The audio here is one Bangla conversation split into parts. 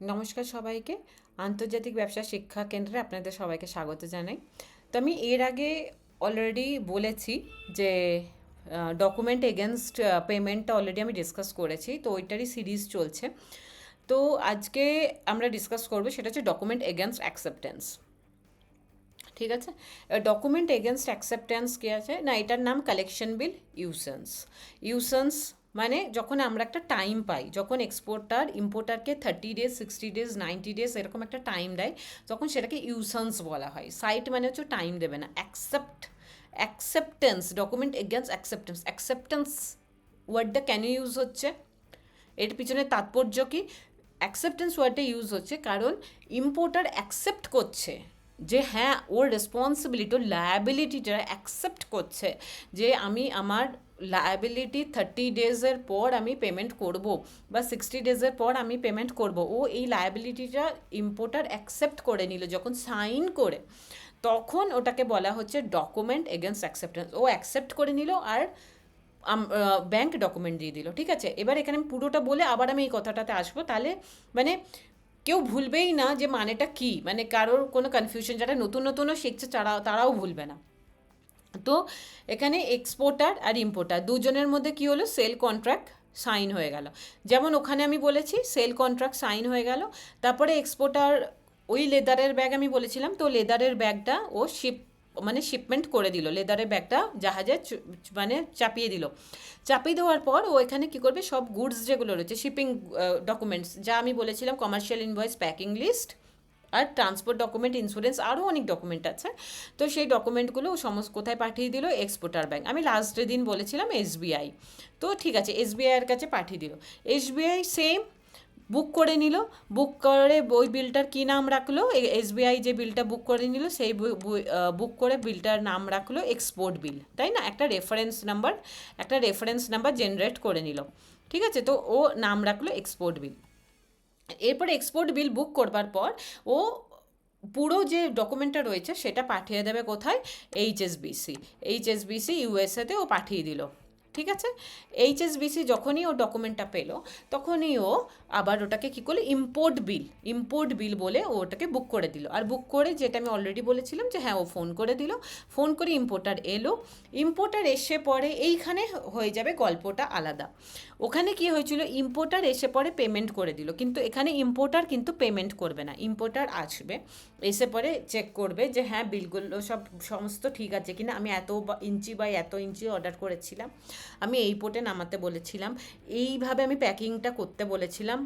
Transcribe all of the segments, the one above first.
নমস্কার সবাইকে। আন্তর্জাতিক ব্যবসা শিক্ষা কেন্দ্রে আপনাদের সবাইকে স্বাগত জানাই। তো আমি এর আগে অলরেডি বলেছি যে ডকুমেন্ট এগেনস্ট পেমেন্টটা অলরেডি আমি ডিসকাস করেছি, তো ওইটারই সিরিজ চলছে। তো আজকে আমরা ডিসকাস করব সেটা হচ্ছে ডকুমেন্ট এগেনস্ট অ্যাকসেপ্টেন্স ঠিক আছে? ডকুমেন্ট এগেনস্ট অ্যাকসেপ্টেন্স কী আছে? না, এটার নাম কালেকশন বিল ইউসেন্স ইউসেন্স মানে যখন আমরা একটা টাইম পাই, যখন exporter ইম্পোর্টারকে thirty days sixty days ninety days এরকম একটা টাইম দেয়, তখন সেটাকে ইউসেন্স বলা হয়। সাইট মানে হচ্ছে টাইম দেবে না। Accept acceptance document against acceptance acceptance ওয়ার্ডটা কেন ইউজ হচ্ছে? এর পিছনে তাৎপর্য কি? অ্যাকসেপ্টেন্স ওয়ার্ডটা ইউজ হচ্ছে কারণ ইম্পোর্টার অ্যাকসেপ্ট করছে যে হ্যাঁ ওর রেসপন্সিবিলিটি ওর লায়াবিলিটিটা অ্যাকসেপ্ট করছে যে, আমি আমার লায়াবিলিটি থার্টি ডেজের পর আমি পেমেন্ট করব বা সিক্সটি ডেজের পর আমি পেমেন্ট করব। ও এই লায়াবিলিটিটা ইম্পোর্টার অ্যাকসেপ্ট করে নিল, যখন সাইন করে, তখন ওটাকে বলা হচ্ছে ডকুমেন্ট এগেনস্ট অ্যাকসেপ্টেন্স ও অ্যাকসেপ্ট করে নিল আর ব্যাংক ডকুমেন্ট দিয়ে দিল, ঠিক আছে? এবার এখানে আমি পুরোটা বলে আবার আমি এই কথাটাতে আসব। তাহলে মানে কেউ ভুলবেই না যে মানেটা কী? মানে কারোর কোনো কনফিউশন যারা নতুন নতুনও শিখছে, তারা, তারাও ভুলবে না। তো এখানে এক্সপোর্টার আর ইম্পোর্টার দুজনের মধ্যে কী হলো? সেল কন্ট্রাক্ট সাইন হয়ে গেল। যেমন ওখানে আমি বলেছি সেল কন্ট্রাক্ট সাইন হয়ে গেল। তারপরে এক্সপোর্টার ওই লেদারের ব্যাগ আমি বলেছিলাম, তো লেদারের ব্যাগটা ও শিপ মানে শিপমেন্ট করে দিল। লেদারের ব্যাগটা জাহাজে মানে চাপিয়ে দিল। চাপিয়ে দেওয়ার পর ও এখানে কী করবে? সব গুডস যেগুলো রয়েছে শিপিং ডকুমেন্টস যা আমি বলেছিলাম কমার্শিয়াল ইনভয়েস প্যাকিং লিস্ট আর ট্রান্সপোর্ট ডকুমেন্ট ইন্স্যুরেন্স আরও অনেক ডকুমেন্ট আছে। তো সেই ডকুমেন্টগুলো সমস্ত কোথায় পাঠিয়ে দিল? এক্সপোর্টার ব্যাংক আমি লাস্টের দিন বলেছিলাম এসবিআই তো ঠিক আছে এসবিআইয়ের কাছে পাঠিয়ে দিল। এসবিআই সেম বুক করে নিল। বুক করে, ওই বিলটার কী নাম রাখল? এসবিআই যে বিলটা বুক করে নিল, সেই বুক করে বিলটার নাম রাখল এক্সপোর্ট বিল তাই না? একটা রেফারেন্স নাম্বার একটা রেফারেন্স নাম্বার জেনারেট করে নিল। ঠিক আছে? তো ও নাম রাখল এক্সপোর্ট বিল এরপর এক্সপোর্ট বিল বুক করবার পর, ও পুরো যে ডকুমেন্টটা রয়েছে, সেটা পাঠিয়ে দেবে কোথায়? এইচএসবিসি এইচএসবিসি ইউএসএতে ও পাঠিয়ে দিল। ঠিক আছে? এইচএসবিসি যখনই ও ডকুমেন্টটা পেল, তখনই ও আবার ওটাকে কী করল? ইম্পোর্ট বিল ইম্পোর্ট বিল বলে ও ওটাকে বুক করে দিল। আর বুক করে যেটা আমি অলরেডি বলেছিলাম যে হ্যাঁ ও ফোন করে দিল। ফোন করে ইম্পোর্টার এলো। ইম্পোর্টার এসে পরে এইখানে হয়ে যাবে গল্পটা আলাদা। ওখানে কি হয়েছিল? ইম্পোর্টার এসে পরে পেমেন্ট করে দিল। কিন্তু এখানে ইম্পোর্টার কিন্তু পেমেন্ট করবে না। ইম্পোর্টার আসবে, এসে পরে চেক করবে যে হ্যাঁ বিলগুলো সব সমস্ত ঠিক আছে কিনা? আমি এত ইঞ্চি বাই এত ইঞ্চি অর্ডার করেছিলাম। আমি এই পোটে নামাতে বলেছিলাম। এইভাবে আমি প্যাকিংটা করতে বলেছিলাম।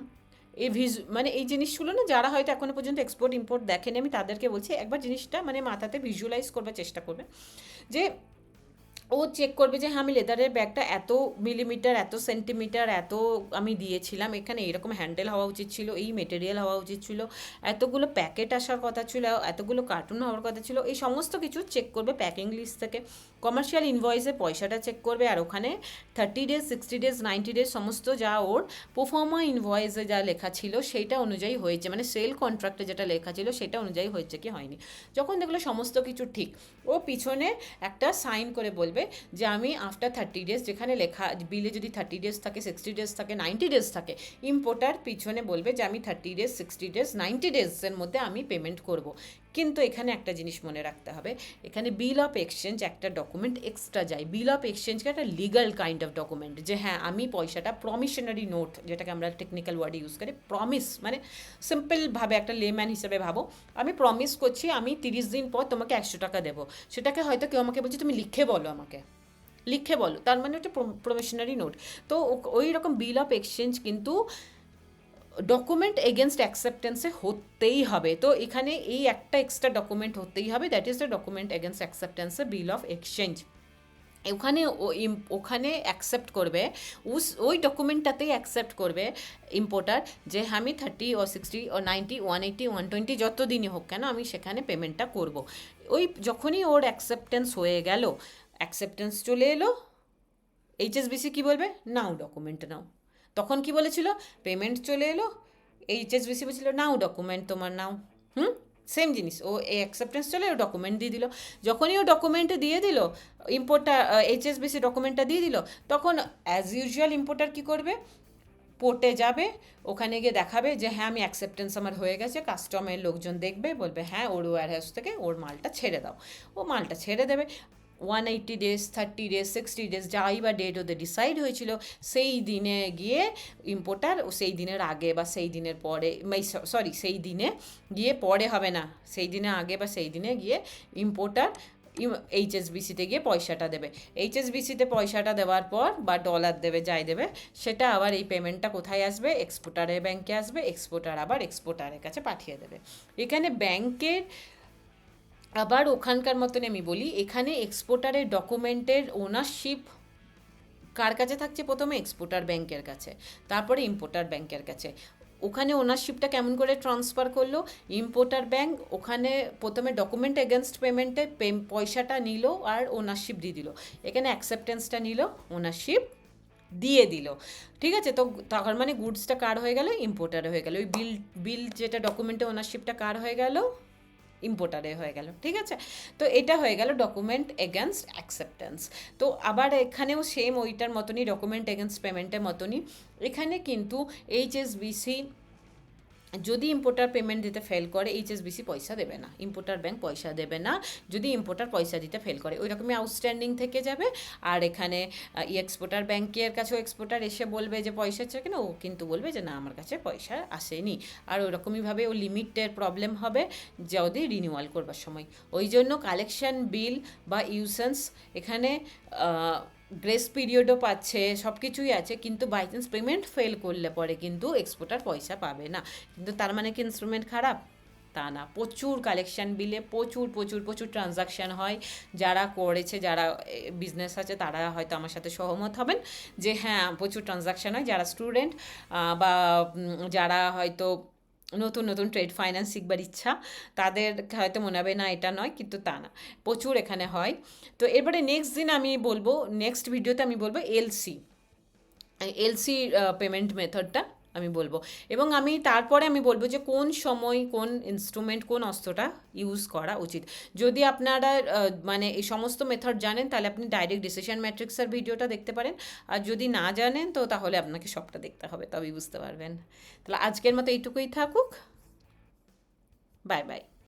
এই ভিজ মানে এই জিনিসগুলো না যারা হয়তো এখনও পর্যন্ত এক্সপোর্ট ইম্পোর্ট দেখেনি, আমি তাদেরকে বলছি, একবার জিনিসটা মানে মাথাতে ভিজুয়ালাইজ করবার চেষ্টা করবে যে ও চেক করবে যে হ্যাঁ আমি লেদারের ব্যাগটা এত মিলিমিটার এত সেন্টিমিটার এত আমি দিয়েছিলাম। এখানে এরকম হ্যান্ডেল হওয়া উচিত ছিল, এই মেটেরিয়াল হওয়া উচিত ছিল। এতগুলো প্যাকেট আসার কথা ছিল, এতগুলো কার্টুন হওয়ার কথা ছিল। এই সমস্ত কিছু চেক করবে প্যাকিং লিস্ট থেকে। কমার্শিয়াল ইনভয়েসে পয়সাটা চেক করবে আর ওখানে thirty days sixty days ninety days সমস্ত যা ওর প্রোফর্মা ইনভয়েসে যা লেখা ছিল সেইটা অনুযায়ী হয়েছে। মানে সেল কন্ট্রাক্টে যেটা লেখা ছিল সেটা অনুযায়ী হয়েছে কি হয়নি। যখন দেখল সমস্ত কিছু ঠিক, ও পিছনে একটা সাইন করে বলবে যে আমি আফটার থার্টি ডেজ যেখানে লেখা বিলে যদি থার্টি ডেজ থাকে সিক্সটি ডেজ থাকে নাইনটি ডেজ থাকে ইম্পোর্টার পিছনে বলবে যে আমি thirty days sixty days ninety ডেজের মধ্যে আমি পেমেন্ট করব। কিন্তু এখানে একটা জিনিস মনে রাখতে হবে। এখানে বিল অফ এক্সচেঞ্জ একটা ডকুমেন্ট এক্সট্রা যায়। বিল অফ এক্সচেঞ্জকে একটা লিগাল কাইন্ড অফ ডকুমেন্ট যে হ্যাঁ আমি পয়সাটা প্রমিশনারি নোট যেটাকে আমরা টেকনিক্যাল ওয়ার্ড ইউজ করি প্রমিস মানে সিম্পলভাবে একটা লেম্যান হিসেবে ভাবো। আমি প্রমিস করছি, আমি তিরিশ দিন পর তোমাকে একশো টাকা দেবো। সেটাকে হয়তো কেউ আমাকে বলছে, তুমি লিখে বলো আমাকে। লিখে বলো। তার মানে ওটা প্রমিশনারি নোট তো ওই রকম বিল অফ এক্সচেঞ্জ কিন্তু ডকুমেন্ট এগেনস্ট অ্যাকসেপ্টেন্সে হতেই হবে। তো এখানে এই একটা এক্সট্রা ডকুমেন্ট হতেই হবে that is the document against অ্যাকসেপ্টেন্সে bill of exchange ওখানে ওখানে অ্যাকসেপ্ট করবে ওই ডকুমেন্টটাতেই অ্যাকসেপ্ট করবে ইম্পোর্টার যে আমি থার্টি ও সিক্সটি ও ninety one eighty one twenty যত দিনই হোক কেন আমি সেখানে পেমেন্টটা করব। ওই যখনই ওর অ্যাকসেপ্টেন্স হয়ে গেল অ্যাকসেপ্টেন্স চলে এলো এইচএসবিসি কী বলবে? নাও ডকুমেন্ট নাও তখন কি বলেছিল? পেমেন্ট চলে এলো, এইচএসবিসি বলেছিল, নাও ডকুমেন্ট তোমার, নাও। হুম? সেম জিনিস, ও এই অ্যাকসেপ্টেন্স চলে, ও ডকুমেন্ট দিয়ে দিল। যখনই ও ডকুমেন্ট দিয়ে দিল ইম্পোর্টার এইচএসবিসি ডকুমেন্টটা দিয়ে দিল, তখন অ্যাজ ইউজুয়াল ইম্পোর্টার কী করবে? পোর্টে যাবে, ওখানে গিয়ে দেখাবে যে হ্যাঁ আমি অ্যাকসেপ্টেন্স আমার হয়ে গেছে কাস্টমের লোকজন দেখবে, বলবে হ্যাঁ ওর ওয়ারহাউস থেকে ওর মালটা ছেড়ে দাও। ও মালটা ছেড়ে দেবে। One eighty days thirty days sixty days যাই বা ডেট ওদের ডিসাইড হয়েছিল, সেই দিনে গিয়ে ইম্পোর্টার সেই দিনের আগে বা সেই দিনের পরে সরি সেই দিনে গিয়ে পরে হবে না। সেই দিনে আগে বা সেই দিনে গিয়ে ইম্পোর্টার এইচএসবিসিতে গিয়ে পয়সাটা দেবে। এইচএসবিসিতে পয়সাটা দেওয়ার পর বা ডলার দেবে, যাই দেবে, সেটা আবার এই পেমেন্টটা কোথায় আসবে? এক্সপোর্টারের ব্যাংকে আসবে এক্সপোর্টার আবার এক্সপোর্টারের কাছে পাঠিয়ে দেবে। এখানে ব্যাংকের আবার ওখানকার মতন আমি বলি, এখানে এক্সপোর্টারের ডকুমেন্টের ওনারশিপ কার কাছে থাকছে? প্রথমে এক্সপোর্টার ব্যাংকের কাছে, তারপরে ইম্পোর্টার ব্যাংকের কাছে। ওখানে ওনারশিপটা কেমন করে ট্রান্সফার করল? ইম্পোর্টার ব্যাংক ওখানে প্রথমে ডকুমেন্ট এগেনস্ট পেমেন্টে পয়সাটা নিল আর ওনারশিপ দিয়ে দিল। এখানে অ্যাকসেপ্টেন্সটা নিল ওনারশিপ দিয়ে দিল। ঠিক আছে? তো তখন মানে গুডসটা কার হয়ে গেল? ইম্পোর্টারে হয়ে গেল। ওই বিল বিল যেটা ডকুমেন্টে ওনারশিপটা কার হয়ে গেল? ইম্পোর্টারে হয়ে গেল, ঠিক আছে? তো এটা হয়ে গেল ডকুমেন্ট এগেনস্ট অ্যাকসেপ্টেন্স তো আবার এখানেও সেম ওইটার মতনই ডকুমেন্ট এগেনস্ট পেমেন্টের মতনই। এখানে কিন্তু এইচএসবিসি যদি ইম্পোর্টার পেমেন্ট দিতে ফেল করে এইচএসবিসি পয়সা দেবে না। ইম্পোর্টার ব্যাংক পয়সা দেবে না। যদি ইম্পোর্টার পয়সা দিতে ফেল করে, ওই রকমই আউটস্ট্যান্ডিং থেকে যাবে। আর এখানে ই এক্সপোর্টার ব্যাংকের কাছেও এক্সপোর্টার এসে বলবে যে পয়সা চাই কিনা, ও কিন্তু বলবে যে না, আমার কাছে পয়সা আসেনি। আর ওরকমইভাবে ও লিমিটের প্রবলেম হবে যদি রিনিউয়াল করবার সময়। ওই জন্য কালেকশন বিল বা ইউসেন্স এখানে গ্রেস পিরিয়ডও পাচ্ছে সব কিছুই আছে, কিন্তু বাই চান্স পেমেন্ট ফেল করলে পরে কিন্তু এক্সপোর্টার পয়সা পাবে না। কিন্তু তার মানে কি ইনস্ট্রুমেন্ট খারাপ? তা না, প্রচুর কালেকশন বিলে প্রচুর প্রচুর প্রচুর ট্রানজাকশান হয়। যারা করেছে, যারা বিজনেস আছে, তারা হয়তো আমার সাথে সহমত হবেন যে হ্যাঁ প্রচুর ট্রানজাকশান হয়। যারা স্টুডেন্ট বা যারা হয়তো নতুন নতুন ট্রেড ফাইন্যান্স শিখবার ইচ্ছা, তাদের হয়তো মনে হবে, না, এটা নয়, কিন্তু তা না। প্রচুর এখানে হয়। তো এরপরে নেক্সট দিন আমি বলব নেক্সট ভিডিওতে আমি বলব এলসি এলসি পেমেন্ট মেথডটা আমি বলব। এবং আমি তারপরে আমি বলব যে কোন সময় কোন ইনস্ট্রুমেন্ট কোন অস্ত্রটা ইউজ করা উচিত। যদি আপনারা মানে এই সমস্ত মেথড জানেন, তাহলে আপনি ডাইরেক্ট ডিসিশন ম্যাট্রিক্সের ভিডিওটা দেখতে পারেন। আর যদি না জানেন, তো তাহলে আপনাকে সবটা দেখতে হবে, তবেই বুঝতে পারবেন। তাহলে আজকের মতো এইটুকুই থাকুক। Bye bye.